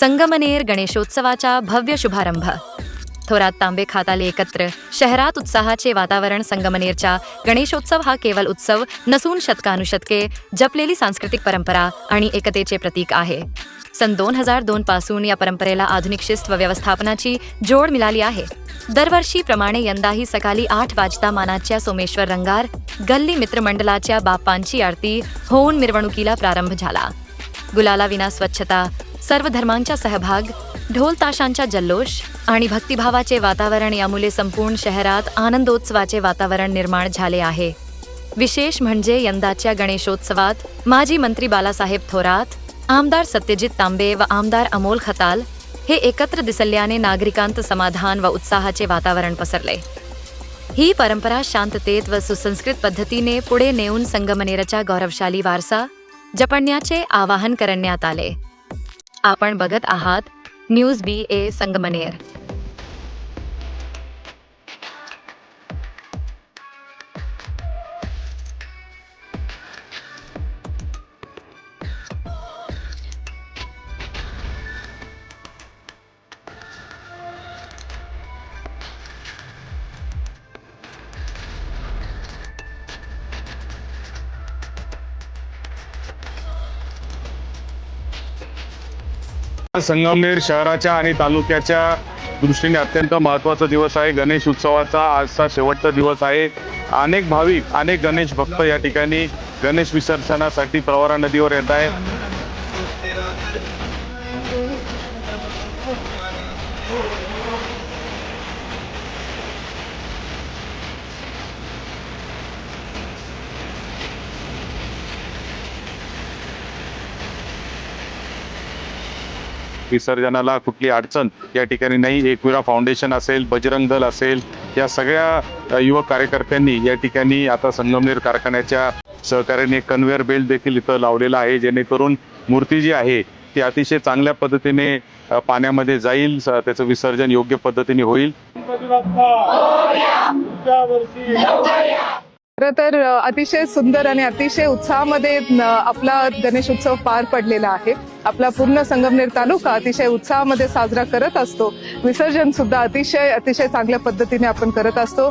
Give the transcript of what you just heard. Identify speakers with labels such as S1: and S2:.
S1: संगमनेर गणेशोत्सवाचा भव्य शुभारंभ. थोरात तांबे खाताले एकत्र शहरात उत्साहाचे वातावरण संगमनेरच्या गणेशोत्सव हा केवळ उत्सव नसून शतकानुशतके जपलेली सांस्कृतिक परंपरा आणि एकतेचे प्रतीक आहे. सन दोन हजार दोन पासून या परंपरेला आधुनिक शिस्त व व्यवस्थापनाची जोड मिळाली आहे. दरवर्षीप्रमाणे यंदाही सकाळी आठ वाजता मानाच्या सोमेश्वर रंगार गल्ली मित्रमंडळाच्या बाप्पांची आरती होऊन मिरवणुकीला प्रारंभ झाला. गुलाला विना स्वच्छता सर्व धर्मांचा सहभाग ढोल ताशांचा जल्लोष आणि भक्तिभावाचे वातावरण यामुळे संपूर्ण शहरात आनंदोत्सवाचे वातावरण निर्माण झाले आहे. विशेष म्हणजे यंदाच्या गणेशोत्सवात माजी मंत्री बालासाहेब थोरात आमदार सत्यजित तांबे व आमदार अमोल खताल हे एकत्र दिसल्याने नागरिकांत समाधान व उत्साहाचे वातावरण पसरले. ही परंपरा शांततेत व सुसंस्कृत पद्धतीने पुढे नेऊन संगमनेरचा गौरवशाली वारसा जपण्याचे आवाहन करण्यात आले. आपण बघत आहात news B A Sangamner.
S2: Sangamner शहराच्या आणि तालुक्याच्या दृष्टीने अत्यंत महत्त्वाचा दिवस आहे. गणेश उत्सवाचा आजचा शेवटचा दिवस आहे. अनेक भाविक अनेक गणेश भक्त या ठिकाणी गणेश विसर्जनासाठी प्रवरा नदीवर येत आहेत. विसर्जनाला कुठली अडचण या ठिकाणी नाही एकविरा फाउंडेशन असेल बजरंग दल असेल या सगळ्या युवक कार्यकर्त्यांनी या ठिकाणी आता संगमनेर कारखान्याच्या सहकार्याने कन्व्हेअर बेल्ट देखील इथं लावलेला आहे जेणेकरून मूर्ती जी आहे ती अतिशय चांगल्या पद्धतीने पाण्यामध्ये जाईल स- त्याचं विसर्जन योग्य पद्धतीने होईल.
S3: खरं तर अतिशय सुंदर आणि अतिशय उत्साहामध्ये आपला गणेश उत्सव पार पडलेला आहे. आपला पूर्ण संगमनेर तालुका अतिशय उत्साहामध्ये साजरा करत असतो. विसर्जन सुद्धा अतिशय अतिशय चांगल्या पद्धतीने आपण करत असतो.